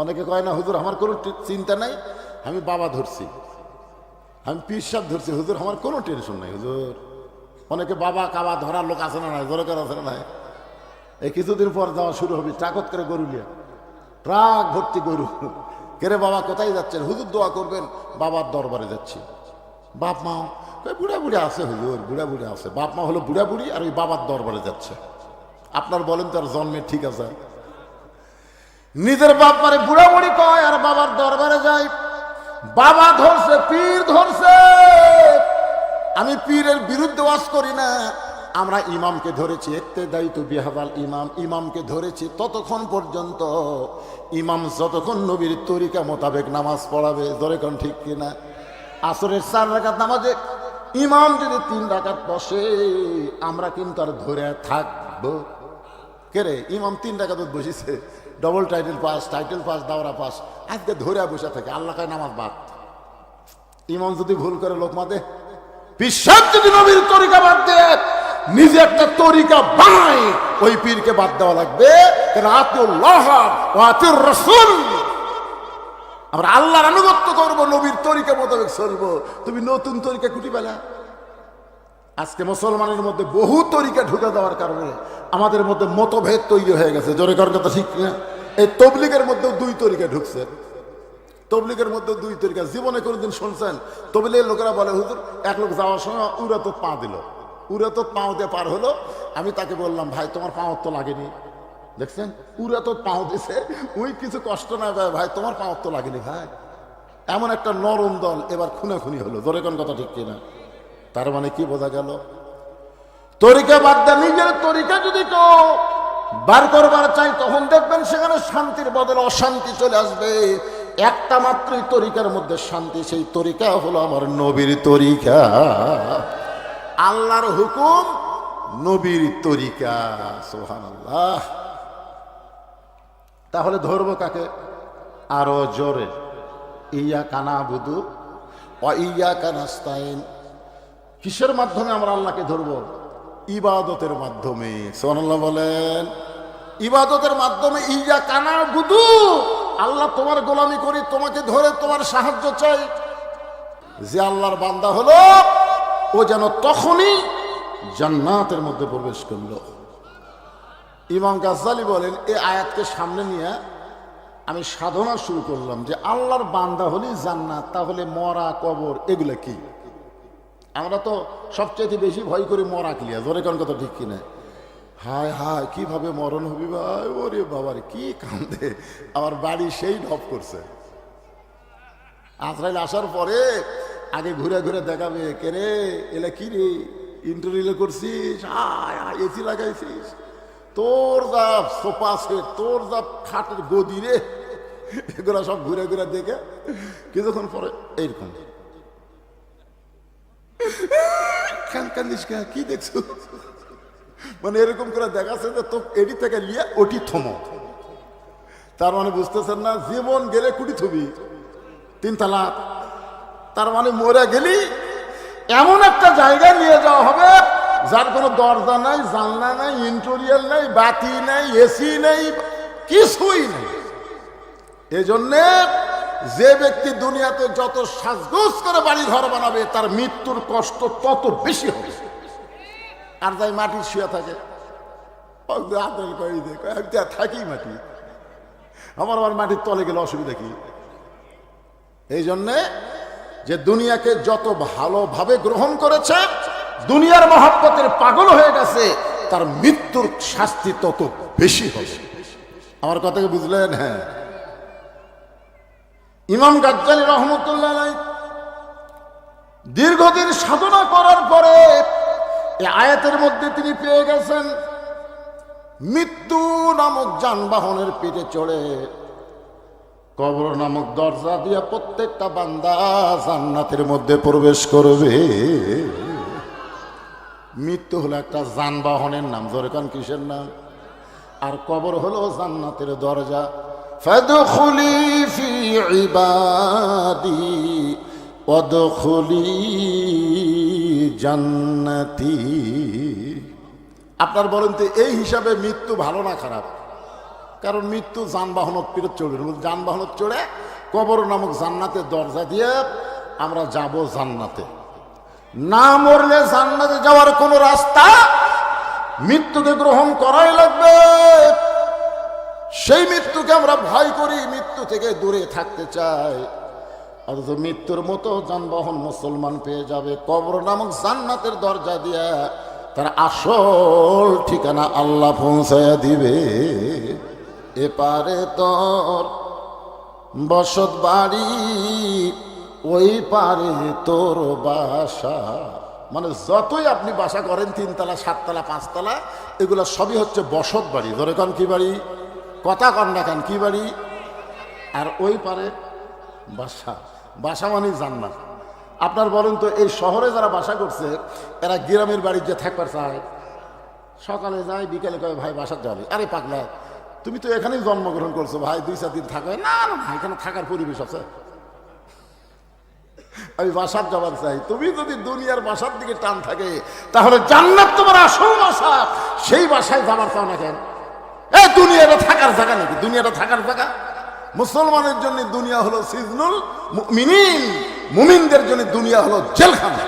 অনেকে কয়, না, হুজুর, আমার কোনো চিন্তা নাই, আমি বাবা ধরছি। আমি পীর সাহেব ধরছি, হুজুর, আমার কোনো টেনশন নাই, হুজুর। অনেকে বাবা কাবা ধরার লোক আছে না নাই দরকার আছে না নাই? এই কিছুদিন পর যাওয়া শুরু হবে ট্রাকত করে গরু নিয়ে। ট্রাক ভর্তি গরু। কেরে বাবা, কোথায় যাচ্ছেন? হুজুর, দোয়া করবেন, বাবার দরবারে যাচ্ছি। বাপ মা বুড়া বুড়ি আছে, হুজুর, বুড়া বুড়ি আছে। বাপ মা হলো বুড়া বুড়ি, আর ওই বাবার দরবারে যাচ্ছে। আপনার বলেন তার জন্মে ঠিক আছে? নিজের বাপ মারে বুড়া বুড়ি কয়, আর বাবার দরবারে যায় বাবা ধরছে, পীর ধরছে। আমি পীরের বিরুদ্ধে ওয়াজ করি না। আমরা ইমামকে ধরেছি একতে দায়িত্ব বিহাবাল ইমাম, ইমামকে ধরেছি ততক্ষণ পর্যন্ত। ইমাম যতক্ষণ নবীর তরিকা মোতাবেক নামাজ পড়াবে কোন ঠিক কিনা? আসরের চার রাকাত নামাজে ইমাম যদি তিন রাকাত বসে, আমরা কিন্তু আর ধরে থাকব। কে রে? ইমাম তিন দুধ বসেছে। Double title pass title pass দাওরা pass আজকে ধরে বসে থাকে আল্লাহ কায় নামাজ বাদ। ইমাম যদি ভুল করে লোক মাদে, বিশ্বাস যদি নবীর তরিকা বাদ দেয়, নিজে একটা তরিকা বানায় ওই পীরকে বাদ দেওয়া লাগবে। আমরা আল্লাহর আনুগত্য করব, নবীর তরিকা মোতাবেক চলবো। তুমি নতুন তরিকা কুটি পেলা আজকে মুসলমানের মধ্যে বহু তরিকা ঢুকে দেওয়ার কারণে আমাদের মধ্যে মতভেদ তৈরি হয়ে গেছে। জোরে করার কথা ঠিক না এই তবলিগের মধ্যেও দুই তরিকা ঢুকছে। তবলিগের মধ্যে দুই তরিকা। জীবনে কোনোদিন শুনছেন? তবলিগের লোকেরা বলে, হুজুর, এক লোক যাওয়ার সময় উড়া তো পা দিল। উড়া তো পাও দিয়ে পার হলো। আমি তাকে বললাম, ভাই, তোমার পাও তো লাগেনি। দেখছেন? উড়া তো পাও দিছে। ওই কিছু কষ্ট না ভাই ভাই, তোমার পাও তো লাগেনি, ভাই। এমন একটা নরম দল এবার খুনাখুনি হলো। জোরে কোন কথা ঠিক কিনা? তার মানে কি বোঝা গেল? তরিকা বাদ দেয়, নিজের তরিকা যদি কেউ বার করবার চাই, তখন দেখবেন সেখানে শান্তির বদলে অশান্তি চলে আসবে। একটা মাত্রই তরিকার মধ্যে শান্তি, সেই তরিকা হলো আমার নবীর তরিকা। আল্লাহর হুকুম নবীর তরিকা সোহান আল্লাহ তাহলে ধরবো কাকে? আরও জোরে। ইয়া কানা বুধু ও ইয়া কানাস্তাইন কিসের মাধ্যমে আমরা আল্লাহকে ধরব? ইবাদতের মাধ্যমে। সোহানাল্লাহ বলেন, ইবাদতের মাধ্যমে ইয়া কানা গুদু, আল্লাহ তোমার গোলামি করি তোমাকে ধরে তোমার সাহায্য চাই। যে আল্লাহর বান্দা হলো, ও যেন তখনই জান্নাতের মধ্যে প্রবেশ করল। ইমাম গাজ্জালি বলেন এই আয়াতকে সামনে নিয়ে আমি সাধনা শুরু করলাম যে আল্লাহর বান্দা হলেই জান্নাত, তাহলে মরা, কবর, এগুলা কি? আমরা তো সবচেয়ে বেশি ভয় করি মরা ক্লিয়া। জোরে কোন কথা ঠিক কিনা? হায় হায়, কীভাবে মরণ হবি ভাই? ওরে বাবার, কি কান্দে। আমার বাড়ি সেই ঢপ করছে। আজরাইল আসার পরে আগে ঘুরে ঘুরে দেখাবে, কে রে? এলা কি রে? ইন্টারভিউ করছিস? হায় হায় এসি লাগাইছিস? তোর যা সোফা সেট, তোর যা খাটের গদি রে, এগুলো সব ঘুরে ঘুরে দেখে কিছুক্ষণ পরে এইরকম। কান কান্দিস কেন? কি দেখছ? মানে এরকম করে দেখাচ্ছে যে তো এটি থেকে লিয়ে ওটি থমো। তার মানে বুঝতেছেন না, জীবন গেলে কুটি থবি, তিন তালাক তার মানে মরে গেলি, এমন একটা জায়গায় নিয়ে যাওয়া হবে, যার কোনো দরজা নাই, জানলা নাই ইন্টোরিয়াল নাই, বাতি নাই, এসি নেই, কিছুই নেই। এই জন্যে যে ব্যক্তি দুনিয়াতে যত সাজগোজ করে বাড়ি ঘর বানাবে, তার মৃত্যুর কষ্ট তত বেশি হবে। আর যাই মাটি শুয়ে থাকে থাকি মাটি। আমার আবার মাটির তলে গেলে অসুবিধা কি? এই জন্যে যে দুনিয়াকে যত ভালোভাবে গ্রহণ করেছে, দুনিয়ার মহাব্বতের পাগল হয়ে গেছে, তার মৃত্যুর শাস্তি তত বেশি হবে। আমার কথাকে বুঝলেন? হ্যাঁ। ইমাম গাজ্জালি রহমতুল্লাহ দীর্ঘদিন সাধনা করার পরে এই আয়াতের মধ্যে তিনি পেয়ে গেছেন, মৃত্যু নামক যানবাহনের পিঠে চড়ে। কবর নামক দরজা দিয়ে প্রত্যেকটা বান্দা জান্নাতের মধ্যে প্রবেশ করবে। মৃত্যু হলো একটা যানবাহনের নাম জোরেকান কিসের নাম? আর কবর হলো জান্নাতের দরজা। ফাদখুলি ফি ইবাদি ওয়াদখুলি জান্নাতি আপনার বলেন তো, এই হিসাবে মৃত্যু ভালো না খারাপ? কারণ মৃত্যু যানবাহনত ফিরত চড়বে যানবাহনত চড়ে কবর নামক জান্নাতের দরজা দিয়ে আমরা যাব জান্নাতে। না মরলে জান্নাতে যাওয়ার কোনো রাস্তা মৃত্যুকে গ্রহণ করাই লাগবে। সেই মৃত্যুকে আমরা ভয় করি, মৃত্যু থেকে দূরে থাকতে চাই। অথচ মৃত্যুর মতো যানবাহন মুসলমান পেয়ে যাবে, কবর নামক জান্নাতের দরজা দিয়া তার আসল ঠিকানা আল্লাহ পৌঁছায়া দিবে। এপারে তোর বসত বাড়ি, ওই পারে তোর বাসা। মানে যতই আপনি বাসা করেন, তিনতলা, সাততলা, পাঁচতলা, এগুলো সবই হচ্ছে বসত বাড়ি। ধরে কি বাড়ি? কথা কন না কেন কি বাড়ি? আর ওই পারে বাসা। বাসা মানে জান্নাত। আপনার বলেন তো এই শহরে যারা বাসা করছে এরা গ্রামের বাড়ির যে থাকবার চায় সকালে যায় বিকেলে কয় ভাই বাসার যাবে আরে পাগলা তুমি তো এখানেই জন্মগ্রহণ করছ ভাই দুই চার দিন থাকবে না না না, এখানে থাকার পরিবেশ আছে। আমি বাসার যাবার চাই। তুমি যদি দুনিয়ার বাসার দিকে টান থাকে তাহলে জান্নাত তোমার আসল বাসা। সেই বাসায় যাবার চাও না কেন? এ দুনিয়াটা থাকার জায়গা নাকি? দুনিয়াটা থাকার জায়গা? মুসলমানের জন্য দুনিয়া হলো সিজনুল মিনিন মুমিনদের জন্য দুনিয়া হলো জেলখানা।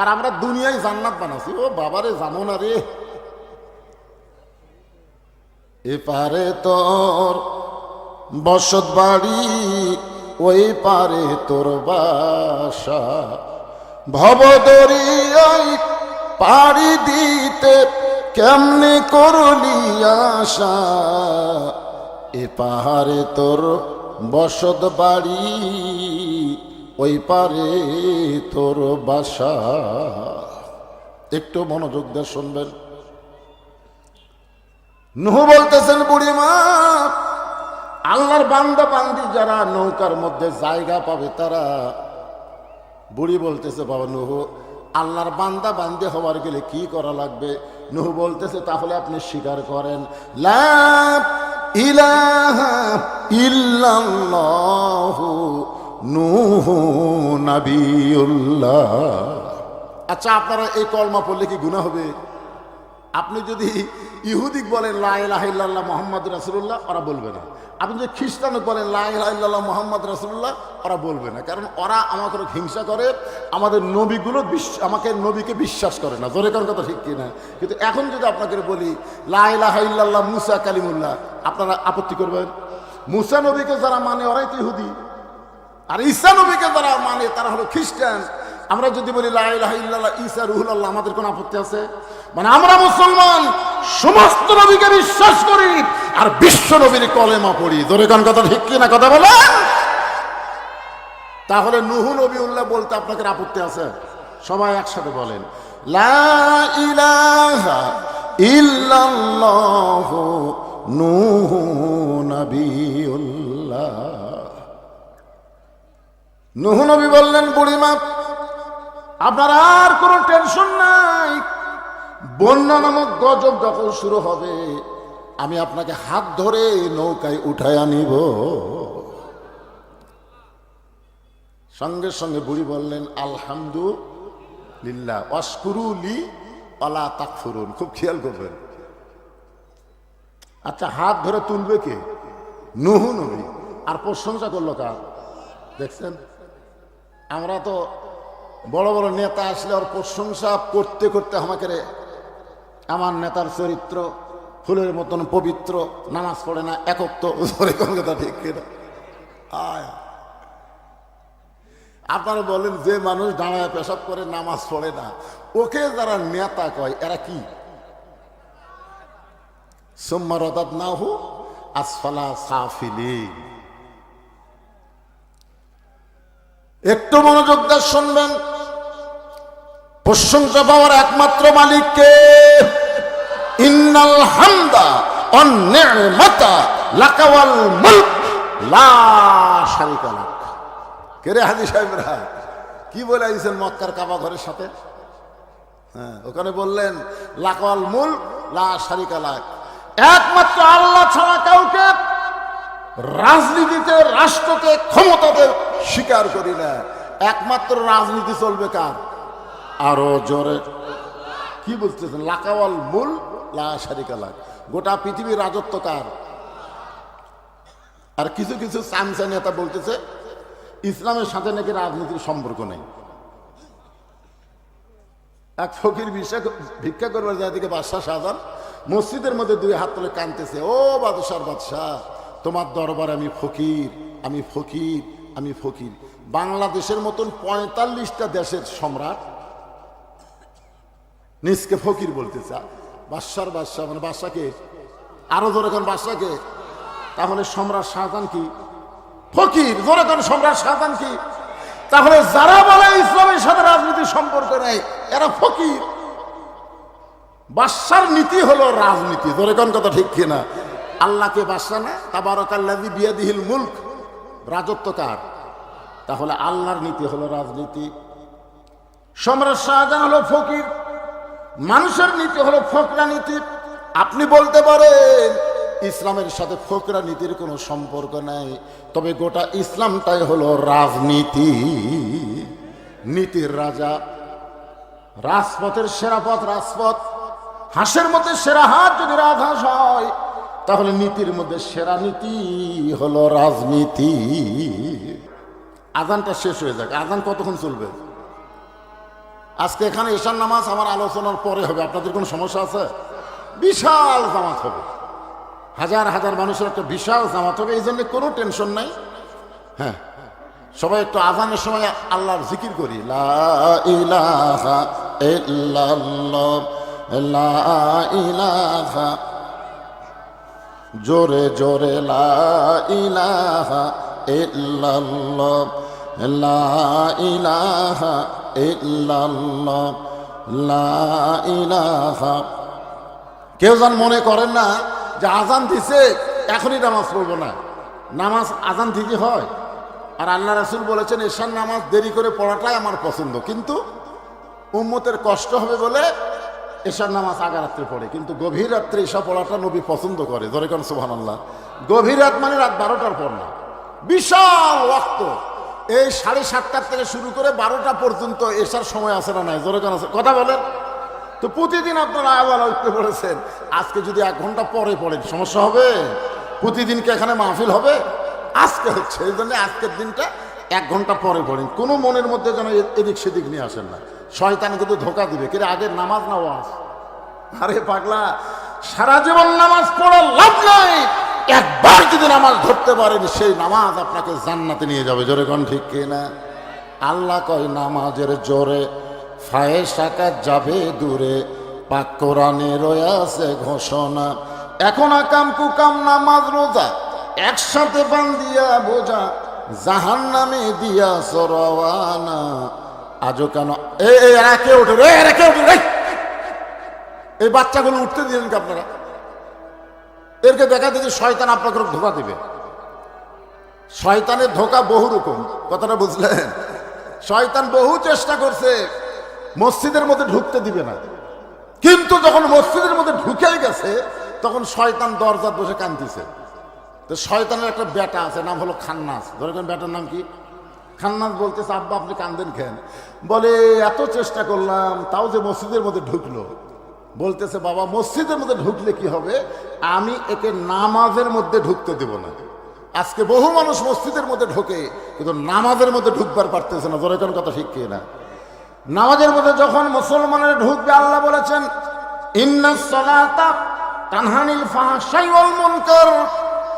আর আমরা দুনিয়ায় জান্নাত বানাচ্ছি ও বাবারে, জানো না রে। এপারে তোর বসত বাড়ি, ওই পারে তোর বাসা। ভবদরিয়াই পাড়ি দিতে কেমনে করলি আশা? এ পাহাড়ে তোর বসত বাড়ি, ওই পারে তোর বাসা। একটু মনোযোগ দিয়ে শুনবেন। নুহু বলতেছেন, বুড়ি মা, আল্লাহর বান্দা বান্দি যারা নৌকার মধ্যে জায়গা পাবে তারা বুড়ি বলতেছে, বাবা নুহু, আল্লাহর বান্দা বান্দে হওয়ার গেলে কি করা লাগবে? নুহ বলতেছে তাহলে আপনি স্বীকার করেন আচ্ছা আপনারা এই কলমা পড়লে কি গুনাহ হবে? আপনি যদি ইহুদিক বলেন লাইল্লাহ মোহাম্মদ রাসুল্লাহ ওরা বলবে না। আপনি যদি খ্রিস্টানক বলেন লাইল্লাহ মোহাম্মদ রাসুল্লাহ ওরা বলবে না। কারণ ওরা আমাকে হিংসা করে, আমাদের নবীগুলো আমাকে নবীকে বিশ্বাস করে না। জোরে কারণ কথা ঠিক কিনা? কিন্তু এখন যদি আপনাকে বলি লাইলাহ ইল্লাল্লাহ মুসা কালিমুল্লাহ আপনারা আপত্তি করবেন? মুসা নবীকে যারা মানে ওরাই তো ইহুদি। আর ঈসা নবীকে যারা মানে তারা হলো খ্রিস্টান। আমরা যদি বলি, লা ইলাহা ইল্লাল্লাহ, ঈসা রুহুল আমাদের কোনো আপত্তি আছে? মানে আমরা মুসলমান, সমস্ত নবীকে বিশ্বাস করি, আর বিশ্ব নবীর কলেমা পড়ি। ধরে কোন কথা ঠিক কি না কথা বলে তাহলে নুহু নবী উল্লাহ বলতে আপনাদের আপত্তি আছে? সবাই একসাথে বলেন, লা ইলাহা নুহু নবী বললেন বুড়িমা আপনার আর কোনো টেনশন নাই। বন্যা নামক গজব যখন শুরু হবে, আমি আপনাকে হাত ধরে নৌকায় উঠায় আনিব। সঙ্গে সঙ্গে বুড়ি বললেন, আলহামদুলিল্লাহ অস্কুরুলি অলা তাকফুরুন। খুব খেয়াল করবেন। আচ্ছা হাত ধরে তুলবে কে? নুহু নবী। আর প্রশংসা করল কার? দেখছেন? আমরা তো বড় বড় নেতা আসলে ওর প্রশংসা করতে করতে আমাকে রে, আমার নেতার চরিত্র, ফুলের মতন পবিত্র, নামাজ পড়ে না একক তো ধরে কোন কথা ঠিক আপনারা বলেন, যে মানুষ দাঁড়ায় পেশাব করে নামাজ পড়ে না, ওকে যারা নেতা কয়, এরা কি? সোম্মা রদাত না হু আসফালা সাফিলি একটু মনোযোগ দিয়ে শুনবেন। প্রশংসা পাওয়ার একমাত্র মালিককে ইন্নাল হামদা অন্যতা লাকাওয়াল মুলক। লা শারিকা লাক। কে রে হাজি সাহেবরা কি বলে আইছেন মক্কার কাবা ঘরের সাথে? হ্যাঁ ওখানে বললেন, লাকাওয়াল মুল লা শারিকা লাক। একমাত্র আল্লাহ ছাড়া কাউকে রাজনীতিতে, রাষ্ট্রকে ক্ষমতাতে স্বীকার করি না। একমাত্র রাজনীতি চলবে কার? আরও জোরে। কি বলতেছেন? লাকাওয়াল মূল, লা গোটা পৃথিবীর রাজত্ব কার? আর কিছু কিছু চামচা নেতা বলতেছে, ইসলামের সাথে নাকি রাজনীতির সম্পর্ক নেই। এক ফকির ভিক্ষা ভিক্ষা করবার যায় দিকে বাদশাহ শাহজান মসজিদের মধ্যে দুই হাত তুলে কানতেছে ও বাদশার বাদশাহ তোমার দরবার আমি ফকির আমি ফকির আমি ফকির। বাংলাদেশের মতন পঁয়তাল্লিশটা দেশের সম্রাট নিজকে ফকির বলতেছে। বাদশার বাদশাহ মানে বাদশাকে, আরও ধরে কোন বাদশাকে। তাহলে সম্রাট শাহজাহান কি? ফকির ধরে কোন সম্রাট শাহজাহান কি? তাহলে যারা বলে ইসলামের সাথে রাজনীতির সম্পর্ক নেই, এরা ফকির। বাদশার নীতি হলো রাজনীতি। ধরে কোন কথা ঠিক কিনা? আল্লাহকে বাদশা না, তাবারকাল্লাযী বিয়াদিহিল মুলক। রাজত্ব কার? তাহলে আল্লাহর নীতি হলো রাজনীতি। সম্রাট শাহজাহান হলো ফকির। মানুষের নীতি হলো ফকরা নীতি। আপনি বলতে পারেন, ইসলামের সাথে ফকরা নীতির কোনো সম্পর্ক নাই। তবে গোটা ইসলামটাই হলো রাজনীতি। নীতির রাজা। রাজপথের সেরা পথ রাজপথ। হাঁসের মধ্যে সেরা হাত যদি রাজহাঁস হয় তাহলে নীতির মধ্যে সেরা নীতি হলো রাজনীতি। আজানটা শেষ হয়ে যাক। আজান কতক্ষণ চলবে? আজকে এখানে ঈশান নামাজ আমার আলোচনার পরে হবে। আপনাদের কোনো সমস্যা আছে? বিশাল জামাত হবে। হাজার হাজার মানুষের একটা বিশাল জামাত হবে। এই জন্য কোনো টেনশন নাই। হ্যাঁ। সবাই একটু আজানের সময় আল্লাহর জিকির করি। লা ইলাহা জোরে জোরে লা ইলাহা লা ইলাহা লা কেউ যেন মনে করেন না যে আজান দিছে, এখনই নামাজ পড়ব না। নামাজ আজান থেকে হয়। আর আল্লাহ রাসুল বলেছেন এশার নামাজ দেরি করে পড়াটাই আমার পছন্দ। কিন্তু উম্মতের কষ্ট হবে বলে এশার নামাজ আগা রাত্রে পড়ে, কিন্তু গভীর রাত্রে এসা পড়াটা নবী পছন্দ করে ধরে কোন সুহান আল্লাহ গভীর রাত মানে রাত বারোটার পর না। বিশাল ওয়াক্ত। এই সাড়ে সাতটার থেকে শুরু করে বারোটা পর্যন্ত এসার সময় আছে না নাই, জোরে কেন আছে। কথা বলেন? তো প্রতিদিন আপনারা আবার উঠতে পড়েছেন আজকে যদি এক ঘণ্টা পরে পড়েন, সমস্যা হবে? প্রতিদিন কি এখানে মাহফিল হবে? আজকে হচ্ছে, এই জন্য আজকের দিনটা এক ঘণ্টা পরে পড়েন। কোনো মনের মধ্যে যেন এদিক সেদিক নিয়ে আসেন না। শয়তান কিন্তু ধোকা দিবে। কিন্তু আগের নামাজ না ওয়াজ? আরে পাগলা, সারা জীবন নামাজ পড়ার লাভ নাই। একবার যদি নামাজ ধরতে পারেন, সেই নামাজ আপনাকে জান্নাতে নিয়ে যাবে। জোরে কোন ঠিক কিনা আল্লাহ কয়, নামাজের জোরে ফায়ে সাকাত যাবে দূরে। পাক রয়াছে ঘোষণা। এখন আকাম কুকাম নামাজ রোজা। একসাথে বান্দিয়া বোঝা। জাহান নামে দিয়া সরওয়ানা। আজও কেন? এ এরা ওঠে রে? এরা ওঠে রে? এই বাচ্চাগুলো উঠতে দিলেন কি আপনারা? এরকে দেখা দেখি শয়তান আপনাকে ধোকা দিবে। শয়তানের ধোকা বহু রকম। কথাটা বুঝলেন? শয়তান বহু চেষ্টা করছে, মসজিদের মধ্যে ঢুকতে দিবে না। কিন্তু যখন মসজিদের মধ্যে ঢুকে গেছে, তখন শয়তান দরজার বসে কান্দিছে। তো শয়তানের একটা বেটা আছে, নাম হলো খান্নাস। ধরে বেটার নাম কি? খান্নাস বলতেছে, আব্বা, আপনি কান্দেন খেন বলে, এত চেষ্টা করলাম, তাও যে মসজিদের মধ্যে ঢুকলো। বলতেছে, বাবা, মসজিদের মধ্যে ঢুকলে কি হবে? আমি একে নামাজের মধ্যে ঢুকতে দেব না। আজকে বহু মানুষ মসজিদের মধ্যে ঢোকে, কিন্তু নামাজের মধ্যে ঢুকবার পারতেছে না। জোরে কথা ঠিক কি না নামাজের মধ্যে যখন মুসলমানের ঢুকবে, আল্লাহ বলেছেন ইন্না সলাতা তানহানিল ফাহশাই ওয়াল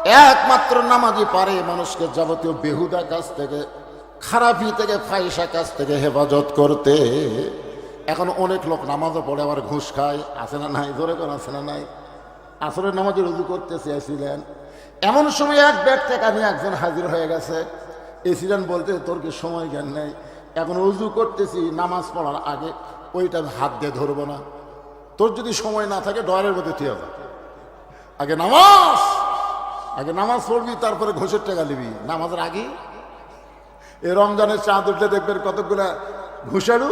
একমাত্র নামাজি পারে মানুষকে যাবতীয় বেহুদা কাজ থেকে, খারাপি থেকে ফাইসা কাজ থেকে হেফাজত করতে। এখন অনেক লোক নামাজও পড়ে, আবার ঘুষ খায়। আছে না নাই? ধরে কোন আছে না নাই? আসলে নামাজে রুজু করতে চেয়েছিলেন এমন সময় এক ব্যাগ টাকা নিয়ে একজন হাজির হয়ে গেছে। এসিলেন বলতে, তোর কি সময় জ্ঞান নেই? এখন উজু করতেছি, নামাজ পড়ার আগে ওইটা আমি হাত দিয়ে ধরবো না। তোর যদি সময় না থাকে ডয়ারের মধ্যে তুই আগে নামাজ! আগে নামাজ পড়বি, তারপরে ঘোষের টাকা নিবি। নামাজের আগে এই রমজানের চাঁদ উঠলে দেখবেন কতগুলা ঘুষারু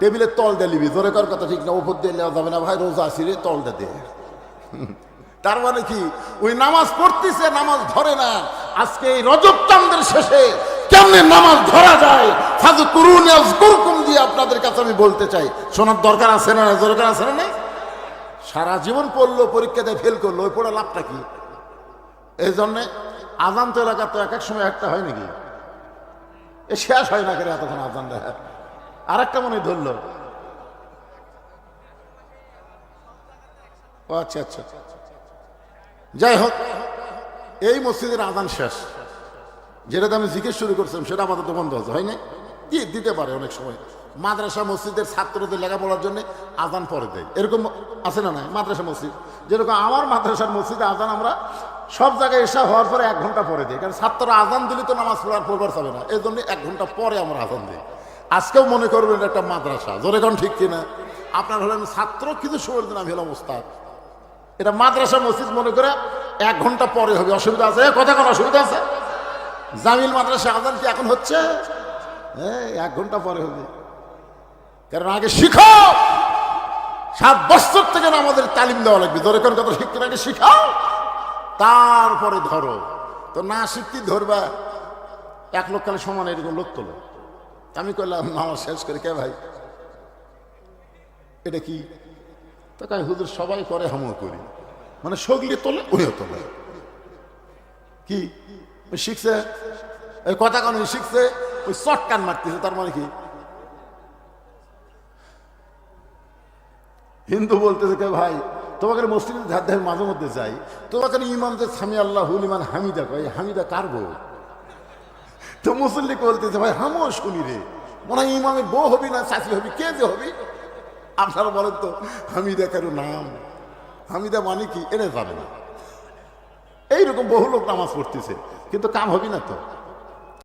টেবিলের তল দিয়ে নিবি। জোরে কর কথা ঠিক না উপর দিয়ে নেওয়া যাবে না ভাই, রোজা আসিরে তলটা দিয়ে তার মানে কি? ওই নামাজ পড়তেছে, নামাজ ধরে না। আজকে এই রজব চান্দের শেষে কেমনে নামাজ ধরা যায়? ফাজু করুন দিয়ে আপনাদের কাছে আমি বলতে চাই। শোনার দরকার আছে না? দরকার আছে না সারা জীবন পড়ল, পরীক্ষাতে ফেল করল, ওই পড়া লাভটা কি? এই জন্যে আজান তো এলাকার তো এক এক সময় একটা হয় নাকি? এ শেষ হয় না করে এতক্ষণ আজান দেখা আর একটা মনে ধরলো। আচ্ছা আচ্ছা। যাই হোক, এই মসজিদের আজান শেষ। যেটাতে আমি জিজ্ঞেস শুরু করছিলাম, সেটা আমাদের তো বন্ধ হচ্ছে হয় না কি দিতে পারে অনেক সময়। মাদ্রাসা মসজিদের ছাত্রদের লেখাপড়ার জন্য আজান পরে দেয়। এরকম আছে না নাই? মাদ্রাসা মসজিদ। যেরকম আমার মাদ্রাসার মসজিদে আজান আমরা সব জায়গায় এসা হওয়ার পরে এক ঘণ্টা পরে দিই কারণ ছাত্ররা আজান দিলে তো নামাজ পড়ার পড়বার যাবে না। এই জন্য এক ঘণ্টা পরে আমরা আজান দিই। আজকেও মনে করবেন এটা একটা মাদ্রাসা। জোরে কোন ঠিক কিনা? আপনার হলেন ছাত্র, কিন্তু সময়ের দিন আমি হলাম ওস্তাদ এটা মাদ্রাসা মসজিদ মনে করে এক ঘণ্টা পরে হবে। অসুবিধা আছে? কথা কোনো অসুবিধা আছে? জামিল মাদ্রাসা আজান কি এখন হচ্ছে? হ্যাঁ এক ঘণ্টা পরে হবে। কারণ আগে শিখো! সাত বছর থেকে আমাদের তালিম দেওয়া লাগবে। ধরে কোন কথা শিখতে আগে শিখাও তারপরে ধরো। তো না শিখতে ধরবা। এক লোক কালে সমান এরকম লোক তোলো আমি করলাম নামাজ শেষ করে কে ভাই? এটা কি? তো কাই হুজুর, সবাই করে, আমিও করি। মানে সগলি তোলে ওইও তোলে। কি? শিখছে? কথা কান শিখছে? ওই শর্ট কান মারতেছে, তার মানে কি? হিন্দু বলতেছে, কে ভাই? তোমাকে মসজিদে ধার ধার মাঝে মধ্যে যাই। তোমাকে ইমাম যে সামি আল্লাহ হুলিমান হামিদা কয় হামিদা কার বউ? তো মুসল্লি বলতেছে, ভাই, হামও শুনি রে। মনে হয় ইমামের বউ হবি না চাষি হবি, কে যে হবি? আপনারা বলেন তো, হামিদা কারও নাম? হামিদা মানে কি? এটা জানে না। এইরকম বহু লোক নামাজ পড়তেছে, কিন্তু কাম হবি না তো।